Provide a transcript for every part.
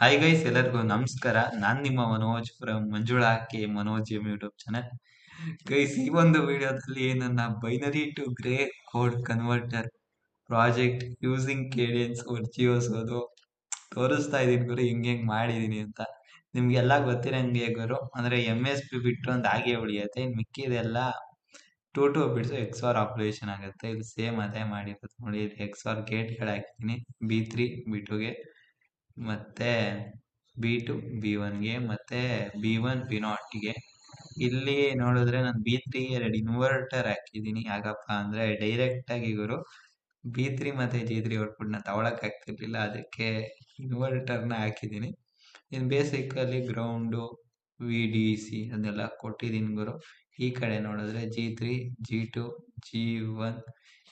Hi guys ಎಲ್ಲರಿಗೂ ನಮಸ್ಕಾರ. ನಾನ್ ನಿಮ್ಮ Manoj from Manjula K Manoj M YouTube channel guys ಈ ಒಂದು ವಿಡಿಯೋದಲ್ಲಿ ನನ್ನ binary to gray code converter project using Cadence Virtuoso ಅದು ತೋರಿಸ್ತಾ ಇದೀನಿ ಗುರು, ಹಿಂಗ್ ಹೆಂಗ್ ಮಾಡಿದೀನಿ ಅಂತ. ನಿಮ್ಗೆಲ್ಲ ಗೊತ್ತಿರಂಗೆ ಗುರು, ಅಂದ್ರೆ ಎಂ ಎಸ್ ಪಿ ಬಿಟ್ಟು ಒಂದು ಹಾಗೆ ಉಳಿಯುತ್ತೆ. ಮಿಕ್ಕಿದೆಲ್ಲ two two bits X OR operation ಆಗುತ್ತೆ. ಇದು ಸೇಮ್ ಅದೇ ಮಾಡಿರೋದು. ನೋಡಿ ಎಕ್ಸ್ ಆರ್ ಗೇಟ್ಗಳು ಹಾಕಿದ್ದೀನಿ. ಬಿ ತ್ರೀ ಬಿ ಮತ್ತೆ ಬಿ ಟು ಬಿ ಒನ್ಗೆ ಮತ್ತೆ ಬಿ ಒನ್ ಬಿ ನಾಟ್ಗೆ ಇಲ್ಲಿ ನೋಡಿದ್ರೆ ನಾನು ಬಿ ತ್ರೀ ಎರಡು ಇನ್ವರ್ಟರ್ ಹಾಕಿದ್ದೀನಿ. ಯಾಕಪ್ಪ ಅಂದ್ರೆ ಡೈರೆಕ್ಟ್ ಆಗಿ ಇವರು ಬಿ ತ್ರೀ ಮತ್ತೆ ಜಿ ತ್ರೀ ಔಟ್ಪುಟ್ನ ತಗೊಳಕ್ ಆಗ್ತಿರ್ಲಿಲ್ಲ. ಅದಕ್ಕೆ ಇನ್ವರ್ಟರ್ನ ಹಾಕಿದ್ದೀನಿ. ಇನ್ basically ground V D C ಅದನ್ನೆಲ್ಲ ಕೊಟ್ಟಿದ್ದೀನಿ ಗುರು. ಈ ಕಡೆ ನೋಡಿದ್ರೆ G three G two G one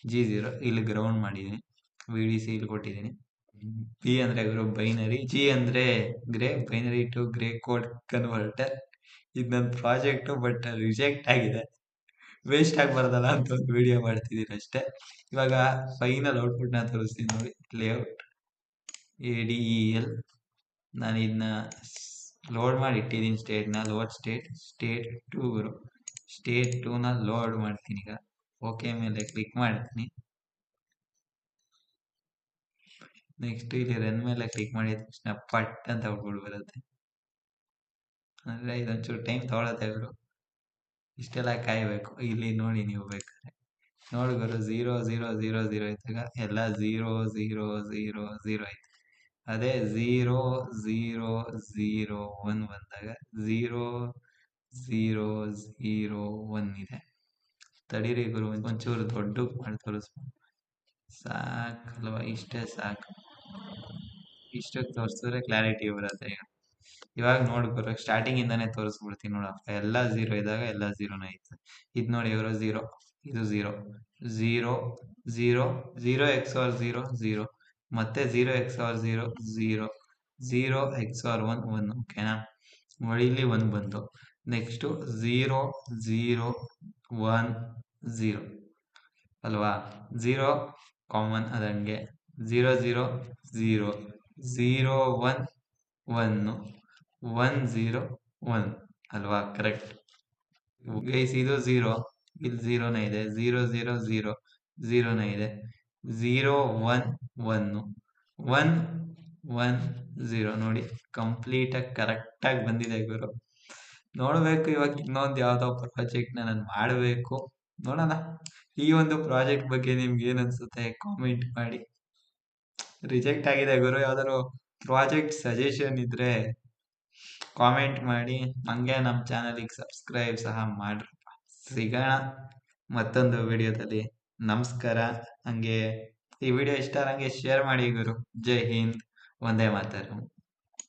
G zero ಇಲ್ಲಿ ಗ್ರೌಂಡ್ ಮಾಡಿದ್ದೀನಿ. ವಿ ಡಿ ಸಿ ಇಲ್ಲಿ ಕೊಟ್ಟಿದ್ದೀನಿ. ಬಿ ಅಂದ್ರೆ ಗುರು ಬೈನರಿ ಜಿ ಅಂದ್ರೆ gray binary to gray code converter ಇದು ನನ್ನ ಪ್ರಾಜೆಕ್ಟ್ ಬಟ್ ರಿಜೆಕ್ಟ್ ಆಗಿದೆ. ವೇಸ್ಟ್ ಆಗ್ಬಾರ್ದಲ್ಲ ಅಂತ ಒಂದು ವಿಡಿಯೋ ಮಾಡ್ತಿದ್ದೀನಿ ಅಷ್ಟೇ. ಇವಾಗ ಫೈನಲ್ ಔಟ್ಪುಟ್ನ ತೋರಿಸ್ತೀನಿ ನೋಡಿ. Layout A D E L ನಾನು ಇದನ್ನ ಲೋಡ್ ಮಾಡಿ ಇಟ್ಟಿದ್ದೀನಿ ಸ್ಟೇಟ್ನ load state state two state ಟೂನ load ಮಾಡ್ತೀನಿ ಈಗ. ಓಕೆ ಮೇಲೆ ಕ್ಲಿಕ್ ಮಾಡ್ತೀನಿ. ನೆಕ್ಸ್ಟ್ ಇಲ್ಲಿ ರನ್ ಮೇಲೆ ಕ್ಲಿಕ್ ಮಾಡಿದ ತಕ್ಷಣ ಪಟ್ ಅಂತ ಔಟ್ಪುಟ್ ಬರುತ್ತೆ. ಅಂದ್ರೆ ಇದೊಂಚೂರು ಟೈಮ್ ತಗೊಳತ್ತೆ ಇವರು ಇಷ್ಟೆಲ್ಲ ಕಾಯ್ಬೇಕು. ಇಲ್ಲಿ ನೋಡಿ ನೀವು ಬೇಕಾದ್ರೆ. ನೋಡಿ ಗುರು ಝೀರೋ ಝೀರೋ ಝೀರೋ ಝೀರೋ ಇದ್ದಾಗ ಎಲ್ಲ ಝೀರೋ ಝೀರೋ ಝೀರೋ ಝೀರೋ ಐತೆ ಅದೇ ಝೀರೋ ಝೀರೋ ಝೀರೋ ಒನ್ ಬಂದಾಗ ಝೀರೋ ಝೀರೋ ಝೀರೋ ಒನ್ ಇದೆ. ತಡೀರಿ ಗುರು, ಒಂಚೂರು ದೊಡ್ಡ ಮಾಡಿ ತೋರಿಸ್ಬೋದು. ಸಾಕಲ್ವಾ, ಇಷ್ಟೇ ಸಾಕು. ಇಷ್ಟಕ್ಕೆ ತೋರಿಸಿದ್ರೆ ಕ್ಲಾರಿಟಿ ಬರುತ್ತೆ ಈಗ. ಇವಾಗ ಬರೋ ಸ್ಟಾರ್ಟಿಂಗ್ ಇಂದಾನೆ ತೋರಿಸ್ಬಿಡ್ತೀನಿ ನೋಡಪ್ಪ ಎಲ್ಲ ಝೀರೋ ಇದ್ದಾಗ ಎಲ್ಲ ಝೀರೋನೇ ಐತೆ ಇದು ನೋಡಿ ಇವರು ಜೀರೋ ಇದು zero zero zero zero X OR zero zero ಮತ್ತೆ zero X OR zero zero zero X OR one one ಓಕೆನಾ ನೋಡಿ ಇಲ್ಲಿ ಒನ್ ಬಂತು. Next zero zero one zero ಅಲ್ವಾ? ಝೀರೋ ಕಾಮನ್ ಅದಂಗೆ. Zero zero zero zero one one one zero one ಅಲ್ವಾ? Correct guys ಇದು zero ಇಲ್ಲಿ ಝೀರೋನೇ ಇದೆ. ಝೀರೋ ಝೀರೋ ಝೀರೋ ಝೀರೋನೇ ಇದೆ. Zero one one one one zero ನೋಡಿ ಕಂಪ್ಲೀಟಾಗಿ ಕರೆಕ್ಟಾಗಿ ಬಂದಿದೆ ಗುರು. ನೋಡಬೇಕು, ಇವಾಗ ಇನ್ನೊಂದು ಯಾವುದೋ ಪ್ರಾಜೆಕ್ಟ್ನ ನಾನು ಮಾಡಬೇಕು. ನೋಡೋಣ. ಈ ಒಂದು ಪ್ರಾಜೆಕ್ಟ್ ಬಗ್ಗೆ ನಿಮ್ಗೆ ಏನು ಅನ್ಸುತ್ತೆ? ಕಾಮೆಂಟ್ ಮಾಡಿ. ರಿಜೆಕ್ಟ್ ಆಗಿದೆ ಗುರು, ಯಾವ್ದಾದ್ರು ಪ್ರಾಜೆಕ್ಟ್ ಸಜೆಷನ್ ಇದ್ರೆ ಕಾಮೆಂಟ್ ಮಾಡಿ. ಹಂಗೆ ನಮ್ಮ ಚಾನಲಿಗೆ ಸಬ್ಸ್ಕ್ರೈಬ್ ಸಹ ಮಾಡ್ರಪ್ಪ ಸಿಗೋಣ ಮತ್ತೊಂದು ವಿಡಿಯೋದಲ್ಲಿ ನಮಸ್ಕಾರ. ಹಂಗೆ ಈ ವಿಡಿಯೋ ಇಷ್ಟ ಹಂಗೆ ಶೇರ್ ಮಾಡಿ ಗುರು. ಜೈ ಹಿಂದ್. ಒಂದೇ ಮಾತಾರು.